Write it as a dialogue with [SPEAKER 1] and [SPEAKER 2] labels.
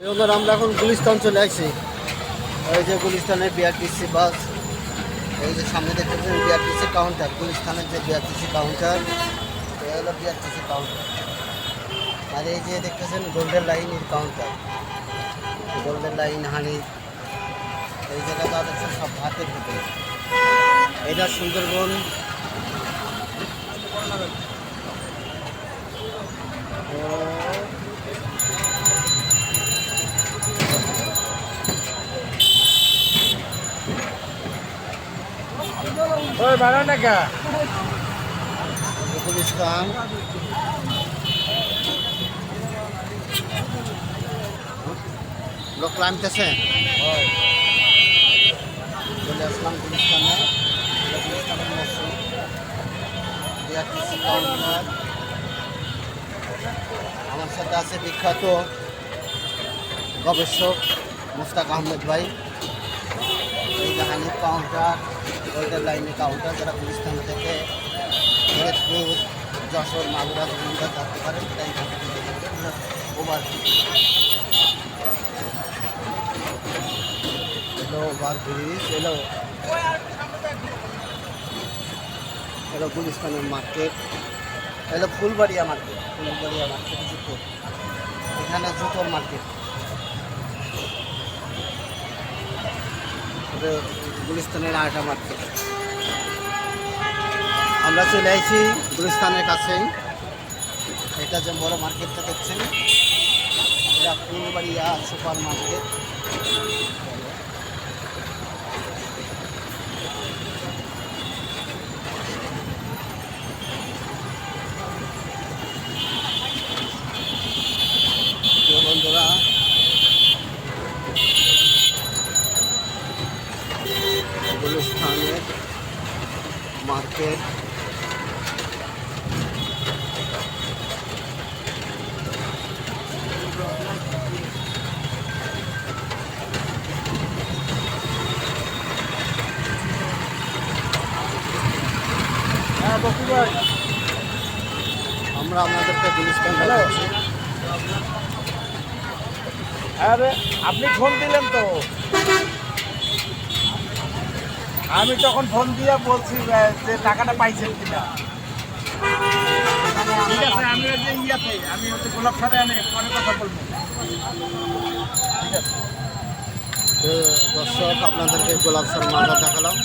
[SPEAKER 1] আমরা এখন গুলিস্তান চলে আসছি এই যে গুলিস্তানের বিআরটিসি বাস এই যে সামনে দেখতেছেন বিআরটিসি কাউন্টার গুলিস্তানের যে বিআরটিসি কাউন্টার এই হলো বিআরটিসি কাউন্টার আর এই যে দেখতেছেন গোল্ডেন লাইনের কাউন্টার গোল্ডেন লাইন হানি এই জায়গাটা দেখছেন সব হাতের ভিতরে। এটা সুন্দরবন।
[SPEAKER 2] ওই বাড়া না কা
[SPEAKER 1] ইসলাম লোক নামতেছে? চলে আসলাম গুলিস্তানে গুলিস্তানের মসজিদ বিআরটিসি কাউন্টার আমার সাথে আছে বিখ্যাত গবেষক মুস্তাক আহমেদ ভাই। যে হানিফ কাউন্টার ওইটার লাইনে কাউন্টার যারা গুলিস্তান থেকে ফরিদপুর যশোর মাগুরা বিভিন্ন থাকতে পারে সেটা এখান থেকে ওভার এলো ওভার ব্রিজ এলো এলো গুলিস্তানের মার্কেট এলো ফুলবাড়িয়া মার্কেট ফুলবাড়িয়া মার্কেট জুতো এখানে জুতোর মার্কেট গুলিস্তানের আটা মার্কেট আমরা চলে আসি গুলিস্তানের কাছেই। এটা যে বড় মার্কেটটা দেখছেন, এটা ফুলবাড়িয়া সুপার মার্কেট গুলিস্তানের মার্কেট।
[SPEAKER 2] হ্যাঁ
[SPEAKER 1] আমরা আপনাদেরকে গুলিস্তান
[SPEAKER 2] আরে আপনি ফোন দিলেন তো। আমি তখন ফোন দিয়ে বলছি যে টাকাটা পাইছেন কিনা? ঠিক আছে, আমি যে ইয়াতে আমি হচ্ছে গোলাপ সারে আমি পরে কথা বলব। ঠিক আছে
[SPEAKER 1] দর্শক, আপনাদেরকে গোলাপ সার মাথা দেখালাম।